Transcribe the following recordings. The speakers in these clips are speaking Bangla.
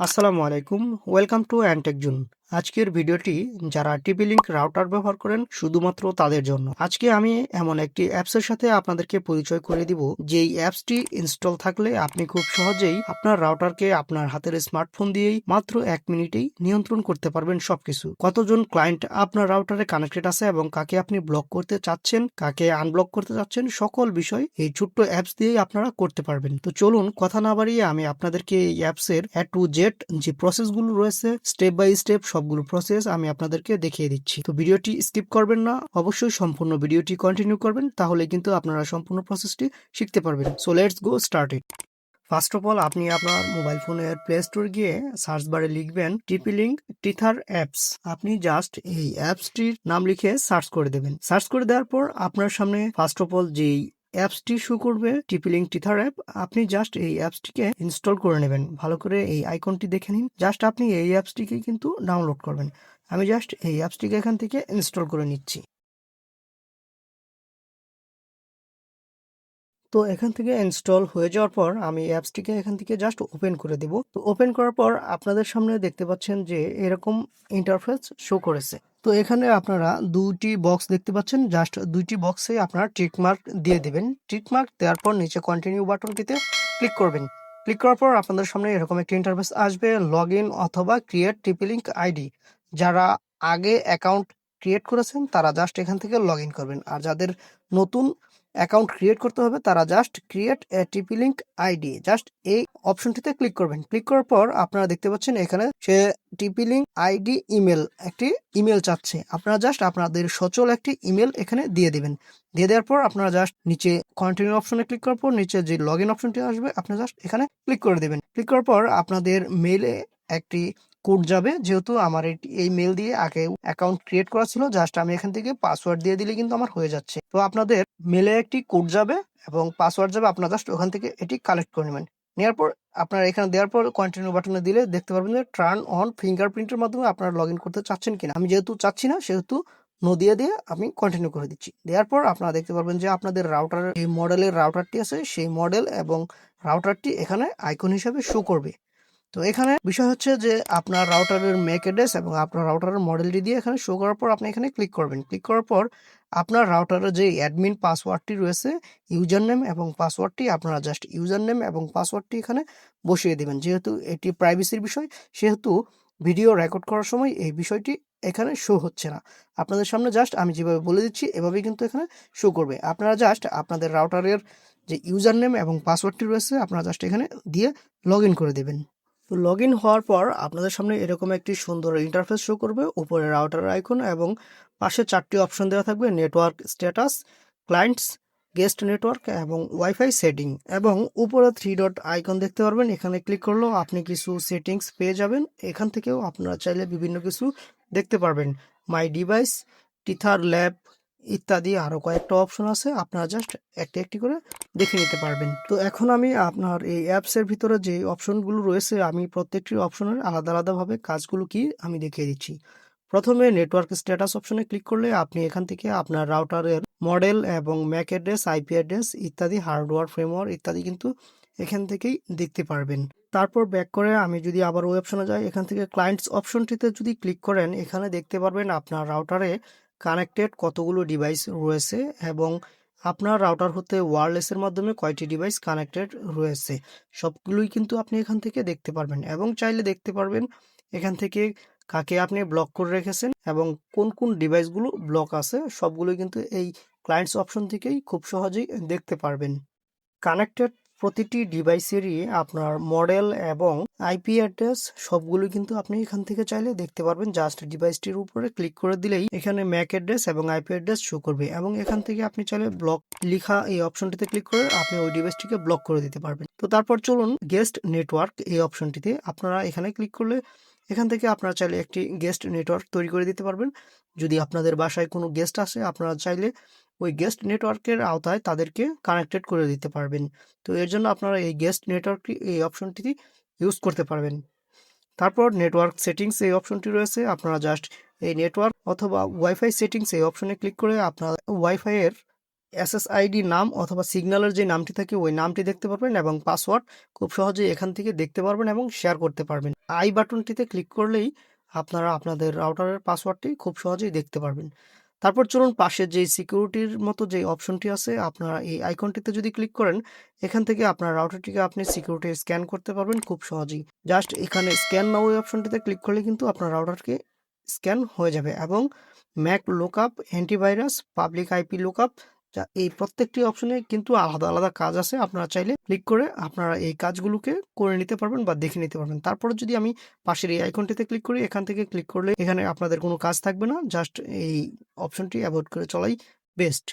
আসসালামু আলাইকুম ওয়েলকাম টু অ্যান্টেক জুন। আজকের ভিডিওটি যারা টিপি লিঙ্ক রাউটার ব্যবহার করেন শুধুমাত্র তাদের জন্য। আজকে আমি এমন একটি অ্যাপসের সাথে আপনাদেরকে পরিচয় করে দিব, যেই অ্যাপসটি ইনস্টল থাকলে আপনি খুব সহজেই আপনার রাউটারকে আপনার হাতের স্মার্টফোন দিয়েই মাত্র এক মিনিটেই নিয়ন্ত্রণ করতে পারবেন সবকিছু। কতজন ক্লায়েন্ট আপনার রাউটারে কানেক্টেড আছে এবং কাকে আপনি ব্লক করতে চাচ্ছেন, কাকে আনব্লক করতে চাচ্ছেন, সকল বিষয় এই ছোট্ট অ্যাপস দিয়েই আপনারা করতে পারবেন। তো চলুন কথা না বাড়িয়ে আমি আপনাদেরকে এই অ্যাপসের এ টু জেড যে প্রসেসগুলো রয়েছে স্টেপ বাই স্টেপ সবগুলো প্রসেস আমি আপনাদেরকে দেখিয়ে দিচ্ছি। তো ভিডিওটি স্কিপ করবেন না, অবশ্যই সম্পূর্ণ ভিডিওটি কন্টিনিউ করবেন, তাহলে কিন্তু আপনারা সম্পূর্ণ প্রসেসটি শিখতে পারবেন। So let's go start it first of all আপনি আপনার মোবাইল ফোনের প্লে স্টোর গিয়ে সার্চ বারে লিখবেন টিপি লিঙ্ক টিথার অ্যাপস আপনি জাস্ট এই অ্যাপসটির নাম লিখে সার্চ করে দেবেন। সার্চ করে দেওয়ার পর আপনার সামনে ফার্স্ট অফ অল যেই অ্যাপসটি শো করবে টিপিলিং টিথার অ্যাপ। আপনি জাস্ট এই অ্যাপসটিকে ইনস্টল করে নেবেন। ভালো করে এই আইকনটি দেখে নিন। জাস্ট আপনি এই অ্যাপসটিকে কিন্তু ডাউনলোড করবেন। আমি জাস্ট এই অ্যাপসটিকে এখান থেকে ইনস্টল করে নিচ্ছি। তো এখান থেকে ইনস্টল হয়ে যাওয়ার পর আমি অ্যাপসটিকে এখান থেকে জাস্ট ওপেন করে দেব। তো ওপেন করার পর আপনাদের সামনে দেখতে পাচ্ছেন যে এরকম ইন্টারফেস শো করেছে। তো এখানে আপনারা দুটি বক্স দেখতে পাচ্ছেন। জাস্ট দুইটি বক্সে আপনারা টিকমার্ক দিয়ে দেবেন। টিকমার্ক দেওয়ার পর নিচে কন্টিনিউ বাটনটিতে ক্লিক করবেন। ক্লিক করার পর আপনাদের সামনে এরকম একটি ইন্টারফেস আসবে লগ ইন অথবা ক্রিয়েট টিপিলিঙ্ক আইডি যারা আগে অ্যাকাউন্ট ক্রিয়েট করেছেন, তারা জাস্ট এখান থেকে লগ ইন করবেন। আর যাদের নতুন অ্যাকাউন্ট ক্রিয়েট করতে হবে, তারা just create TP link ID just এই অপশনটিতে ক্লিক করবেন। ক্লিক করার পর আপনারা দেখতে পাচ্ছেন এখানে সে টিপি লিঙ্ক আইডি ইমেল একটি ইমেল চাচ্ছে। আপনারা জাস্ট আপনাদের সচল একটি ইমেল এখানে দিয়ে দিবেন। দিয়ে দেওয়ার পর আপনারা জাস্ট নিচে কন্টিনিউ অপশনে ক্লিক করার পর নিচে যে লগ ইন অপশনটি আসবে আপনারা জাস্ট এখানে ক্লিক করে দেবেন। ক্লিক করার পর আপনাদের মেলে একটি কোড যাবে। যেহেতু আমার এই- এই মেল দিয়ে আগে অ্যাকাউন্ট ক্রিয়েট করা ছিল জাস্ট আমি এখান থেকে পাসওয়ার্ড দিয়ে দিলে কিন্তু আমার হয়ে যাচ্ছে। তো আপনাদের মেলে একটি কোড যাবে এবং পাসওয়ার্ড যাবে, আপনারা জাস্ট ওখান থেকে এটি কালেক্ট করে নেবেন। নেওয়ার পর আপনার এখানে দেওয়ার পর কন্টিনিউ বাটনে দিলে দেখতে পারবেন যে টার্ন অন ফিঙ্গারপ্রিন্টের মাধ্যমে আপনারা লগ করতে চাচ্ছেন কিনা। আমি যেহেতু চাচ্ছি না, সেহেতু নো দিয়ে আমি কন্টিনিউ করে দিচ্ছি। দেওয়ার পর আপনারা দেখতে পারবেন যে আপনাদের রাউটার যে মডেলের রাউটারটি আছে। সেই মডেল এবং রাউটারটি এখানে আইকন হিসাবে শো করবে। তো এখানে বিষয় হচ্ছে যে আপনার রাউটারের মেক অ্যাড্রেস এবং আপনার রাউটারের মডেলটি দিয়ে এখানে শো করার পর আপনি এখানে ক্লিক করবেন। ক্লিক করার পর আপনার রাউটারের যে অ্যাডমিন পাসওয়ার্ডটি রয়েছে ইউজার নেম এবং পাসওয়ার্ডটি আপনারা জাস্ট ইউজার নেম এবং পাসওয়ার্ডটি এখানে বসিয়ে দেবেন। যেহেতু এটি প্রাইভেসির বিষয়, সেহেতু ভিডিও রেকর্ড করার সময় এই বিষয়টি এখানে শো হচ্ছে না। আপনাদের সামনে জাস্ট আমি যেভাবে বলে দিচ্ছি, এভাবেই কিন্তু এখানে শো করবে। আপনারা জাস্ট আপনাদের রাউটারের যে ইউজার নেম এবং পাসওয়ার্ডটি রয়েছে, আপনারা জাস্ট এখানে দিয়ে লগ করে দেবেন। তো লগ ইন হওয়ার পর আপনাদের সামনে এরকম একটি সুন্দর ইন্টারফেস শো করবে। উপরে রাউটার আইকন এবং পাশে চারটি অপশন দেওয়া থাকবে network status clients guest network এবং ওয়াইফাই সেটিং এবং উপরে থ্রি ডট আইকন দেখতে পারবেন। এখানে ক্লিক করলেও আপনি কিছু সেটিংস পেয়ে যাবেন। এখান থেকেও আপনারা চাইলে বিভিন্ন কিছু দেখতে পারবেন। মাই ডিভাইস টিথার ল্যাব ইত্যাদি আরও কয়েকটা অপশন আছে। আপনারা জাস্ট একটি একটি করে দেখে নিতে পারবেন। তো এখন আমি আপনার এই অ্যাপসের ভিতরে যে অপশনগুলো রয়েছে, আমি প্রত্যেকটি অপশনের আলাদা আলাদাভাবে কাজগুলো কি আমি দেখিয়ে দিচ্ছি। প্রথমে নেটওয়ার্ক স্ট্যাটাস অপশনে ক্লিক করলে আপনি এখান থেকে আপনার রাউটারের মডেল এবং ম্যাক অ্যাড্রেস আইপি অ্যাড্রেস ইত্যাদি হার্ডওয়্যার ফ্রেমওয়ার্ক ইত্যাদি কিন্তু এখান থেকেই দেখতে পারবেন। তারপর ব্যাক করে আমি যদি আবার ওই অপশনে যাই, এখান থেকে ক্লায়েন্টস অপশনটিতে যদি ক্লিক করেন, এখানে দেখতে পারবেন আপনার রাউটারে কানেক্টেড কতগুলো ডিভাইস রয়েছে এবং আপনার রাউটার হতে ওয়্যারলেসের মাধ্যমে কয়টি ডিভাইস কানেক্টেড রয়েছে, সবগুলোই কিন্তু আপনি এখান থেকে দেখতে পারবেন এবং চাইলে দেখতে পারবেন এখান থেকে কাকে আপনি ব্লক করে রেখেছেন এবং কোন কোন ডিভাইসগুলো ব্লক আছে, সবগুলোই কিন্তু এই ক্লায়েন্টস অপশন থেকেই খুব সহজেই দেখতে পারবেন। কানেক্টেড প্রতিটি ডিভাইসেরই আপনার মডেল এবং আইপি অ্যাড্রেস সবগুলো কিন্তু আপনি এখান থেকে চাইলে দেখতে পারবেন। জাস্ট ডিভাইসটির উপরে ক্লিক করে দিলেই এখানে ম্যাক অ্যাড্রেস এবং আইপি অ্যাড্রেস শো করবে এবং এখান থেকে আপনি চাইলে ব্লক লিখা এই অপশনটিতে ক্লিক করে আপনি ওই ডিভাইসটিকে ব্লক করে দিতে পারবেন। তো তারপর চলুন গেস্ট নেটওয়ার্ক এই অপশনটিতে আপনারা এখানে ক্লিক করলে এখান থেকে আপনারা চাইলে একটি গেস্ট নেটওয়ার্ক তৈরি করে দিতে পারবেন। যদি আপনাদের বাসায় কোনো গেস্ট আসে, আপনারা চাইলে ওই গেস্ট নেটওয়ার্কের আওতায় তাদেরকে কানেক্টেড করে দিতে পারবেন। তো এর জন্য আপনারা এই গেস্ট নেটওয়ার্কটি এই অপশনটি ইউজ করতে পারবেন। তারপর নেটওয়ার্ক সেটিংস এই অপশনটি রয়েছে। আপনারা জাস্ট এই নেটওয়ার্ক অথবা ওয়াইফাই সেটিংস এই অপশনে ক্লিক করে আপনার ওয়াইফাই এর এসএসআইডি নাম অথবা সিগন্যালের যে নামটি থাকে, ওই নামটি দেখতে পারবেন এবং পাসওয়ার্ড খুব সহজেই এখান থেকে দেখতে পারবেন এবং শেয়ার করতে পারবেন। আই বাটনটিতে ক্লিক করলেই আপনারা আপনাদের রাউটারের পাসওয়ার্ডটি খুব সহজেই দেখতে পারবেন। তারপর চলুন পাশে যে সিকিউরিটির মতো যে অপশনটি আছে, আপনারা এই আইকনটিতে যদি ক্লিক করেন, এখান থেকে আপনার রাউটারটিকে আপনি সিকিউরিটি স্ক্যান করতে পারবেন খুব সহজেই। জাস্ট এখানে স্ক্যান নাও ওই অপশনটিতে ক্লিক করলে কিন্তু আপনার রাউটারকে স্ক্যান হয়ে যাবে এবং MAC lookup antivirus public IP lookup যা এই প্রত্যেকটি অপশনে কিন্তু আলাদা আলাদা কাজ আছে। আপনারা চাইলে ক্লিক করে আপনারা এই কাজগুলোকে করে নিতে পারবেন বা দেখে নিতে পারবেন। তারপরে যদি আমি পাশের এই আইকনটিতে ক্লিক করি, এখান থেকে ক্লিক করলে এখানে আপনাদের কোনো কাজ থাকবে না। জাস্ট এই অপশনটি অ্যাভয়েড করে চলাই বেস্ট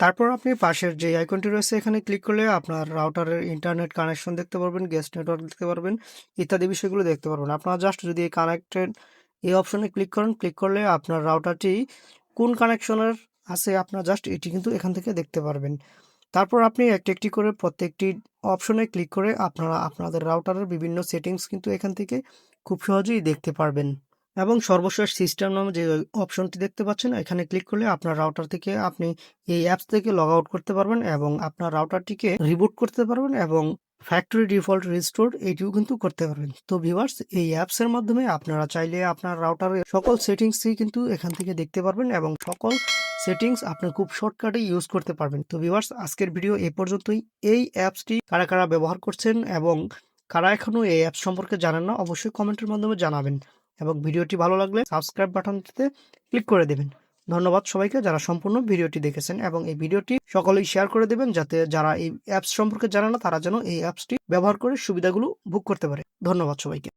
তারপর আপনি পাশের যে আইকনটি রয়েছে, এখানে ক্লিক করলে আপনার রাউটারের ইন্টারনেট কানেকশন দেখতে পারবেন গেস্ট নেটওয়ার্ক দেখতে পারবেন, ইত্যাদি বিষয়গুলো দেখতে পারবেন। আপনারা জাস্ট যদি এই কানেক্টেড এই অপশনে ক্লিক করেন ক্লিক করলে আপনার রাউটারটি কোন কানেকশনের আছে আপনার জাস্ট এটি কিন্তু এখান থেকে দেখতে পারবেন। তারপর আপনি একটি একটি করে প্রত্যেকটি অপশনে ক্লিক করে আপনারা আপনাদের রাউটারের বিভিন্ন সেটিংস কিন্তু এখান থেকে খুব সহজেই দেখতে পারবেন। এবং সর্বশেষ সিস্টেম নামে যে অপশনটি দেখতে পাচ্ছেন, এখানে ক্লিক করলে আপনার রাউটার থেকে আপনি এই অ্যাপস থেকে লগ আউট করতে পারবেন এবং আপনার রাউটারটিকে রিবুট করতে পারবেন এবং ফ্যাক্টরি ডিফল্ট রিস্টোর এটিও কিন্তু করতে পারবেন। তো ভিউয়ার্স এই অ্যাপসের মাধ্যমে আপনারা চাইলে আপনার রাউটারের সকল সেটিংসই কিন্তু এখান থেকে দেখতে পারবেন এবং সকল সেটিংস আপনি খুব শর্টকাটে ইউজ করতে পারবেন। তো ভিউয়ার্স, আজকের ভিডিও এ পর্যন্তই। এই অ্যাপসটি কারা কারা ব্যবহার করছেন এবং কারা এখনও এই অ্যাপস সম্পর্কে জানেন না, অবশ্যই কমেন্টের মাধ্যমে জানাবেন এবং ভিডিওটি ভালো লাগলে সাবস্ক্রাইব বাটনটিতে ক্লিক করে দেবেন। ধন্যবাদ সবাইকে যারা সম্পূর্ণ ভিডিওটি দেখেছেন এবং এই ভিডিওটি সকলেই শেয়ার করে দেবেন যাতে যারা এই অ্যাপস সম্পর্কে জানে না, তারা যেন এই অ্যাপসটি ব্যবহার করে সুবিধাগুলো বুক করতে পারে। ধন্যবাদ সবাইকে।